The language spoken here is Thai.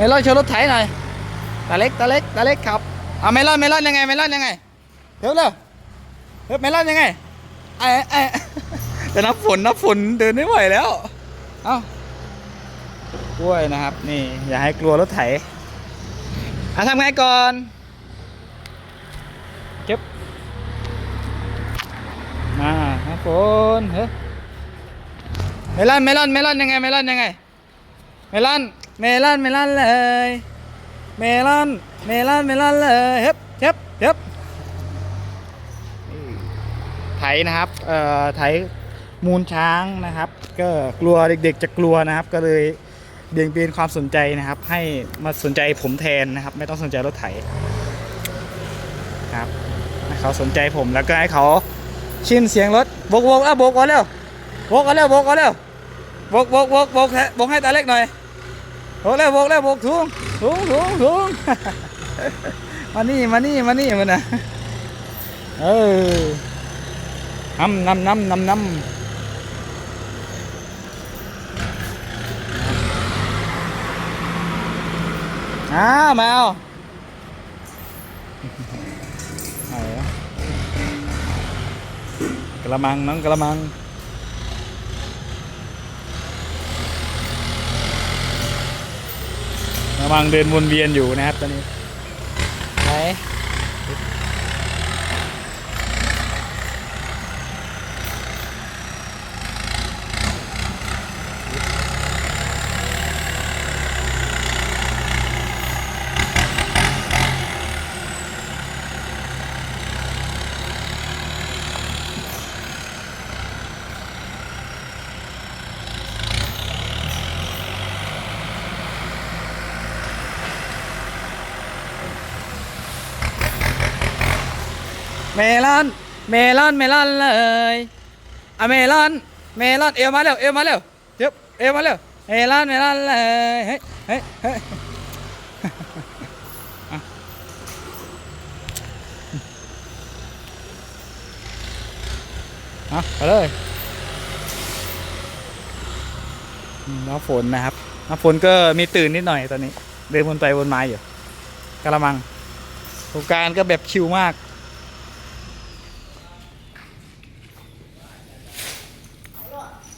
เมลอนโชว์รถไถหน่อยตาเล็กตาเล็กตาเล็กครับเอาเมลอนเมลอนยังไงเมลอนยังไงเร็วเร็วเฮ้ยเมลอนยังไงไอ้ไอ้แต่นับฝนนับฝนเดินไม่ไหวแล้วเอ้ากล้วยนะครับ นี่อย่าให้กลัวรถไถอะทำไงก่อนเก็บมาครับฝนเฮ้ยเมลอนเมลอนเมลอนยังไงเมลอนยังไงเมลอน เมลอนเมลอนเลย เมลอนเมลอนเมลอนเลยเฮ็บเฮ็บเฮ็บไถนะครับเอ่อไถมูลช้างนะครับ ก็กลัวเด็ก ๆ จะกลัวนะครับ ก็เลยเบี่ยงเบนความสนใจนะครับ ให้มาสนใจผมแทนนะครับ ไม่ต้องสนใจรถไถครับให้เขาสนใจผมแล้วก็ให้เขาชินเสียงรถโบกโบกอะโบกก่อนเร็วโบกก่อนเร็วโบกก่อนเร็วโบกโบกโบกบกให้โบกให้ตาเล็กหน่อย โบกแล้วโบกแล้วโบกถุงถุงถุงถุงมานี่มานี่มานี่มันนะเออน้ำน้ำน้ำน้ำน้ำอ้าวมาเอาไหนวะกระมังน้องกระมัง กำลังเดินวนเวียนอยู่นะครับตอนนี้ไหน เมลอนเมลอนเมลอนเลยอะเมลอนเมลอนเอวมาเร็วเอวมาเร็วเจ็บเอวมาเร็วเมลอนเมลอนเลยเฮ้ยเฮ้ยเฮ้ยอะเอาไปเลยอืมน้ำฝนนะครับน้ำฝนก็มีตื่นนิดหน่อยตอนนี้ เดินวนไปวนมาอยู่กระมังโครงการก็แบบชิลมาก